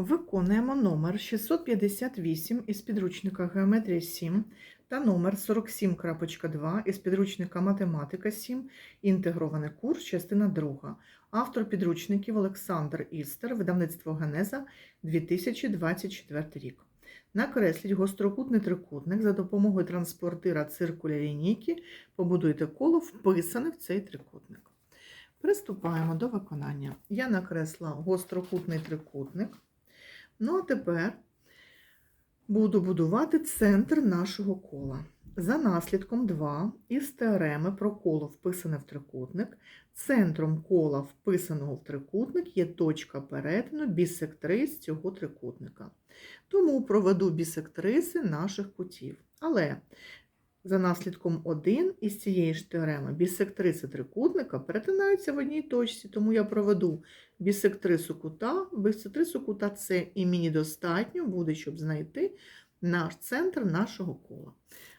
Виконуємо номер 658 із підручника Геометрія 7 та номер 47.2 із підручника Математика 7, інтегрований курс, частина 2. Автор підручників Олександр Істер, видавництво Генеза 2024 рік. Накресліть гострокутний трикутник за допомогою транспортира циркуля лінійки, побудуйте коло, вписане в цей трикутник. Приступаємо до виконання. Я накресла гострокутний трикутник. Ну, а тепер буду будувати центр нашого кола. За наслідком 2 із теореми про коло вписане в трикутник. Центром кола, вписаного в трикутник, є точка перетину бісектрис цього трикутника. Тому проведу бісектриси наших кутів. Але за наслідком 1 із цієї ж теореми бісектриси трикутника перетинаються в одній точці, тому я проведу бісектрису кута, бісектрису кута С, і мені достатньо буде, щоб знайти наш центр нашого кола.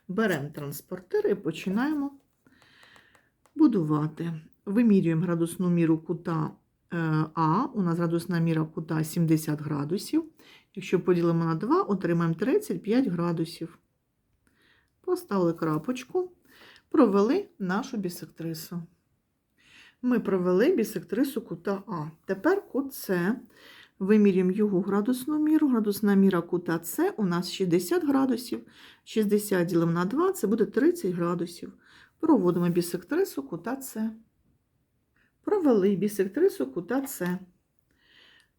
Беремо транспортир і починаємо будувати. Вимірюємо градусну міру кута е, А, у нас градусна міра кута 70 градусів. Якщо поділимо на 2, отримаємо 35 градусів. Поставили крапочку, провели нашу бісектрису. Ми провели бісектрису кута А. Тепер кут С. Вимірюємо його градусну міру. Градусна міра кута С у нас 60 градусів. 60 ділимо на 2, це буде 30 градусів. Проводимо бісектрису кута С. Провели бісектрису кута С.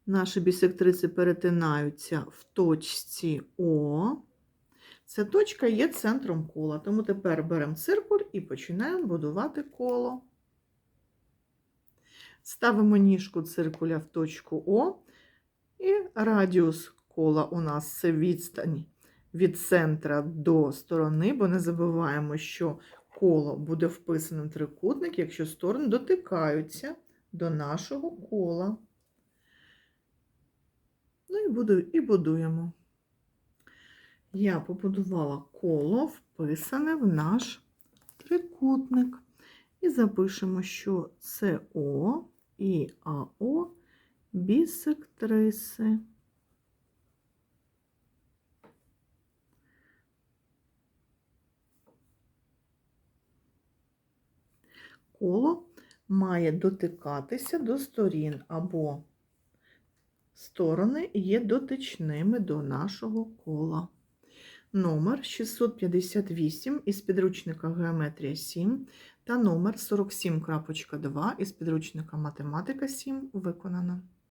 Наші бісектриси перетинаються в точці О. Ця точка є центром кола. Тому тепер беремо циркуль і починаємо будувати коло. Ставимо ніжку циркуля в точку О, і радіус кола у нас це відстань від центра до сторони, бо не забуваємо, що коло буде вписаним в трикутник, якщо сторони дотикаються до нашого кола. Ну і будуємо. Я побудувала коло, вписане в наш трикутник. І запишемо, що СО і АО бісектриси. Коло має дотикатися до сторін або сторони є дотичними до нашого кола. Номер 658 із підручника Геометрія 7 та номер 47.2 із підручника Математика 7 виконано.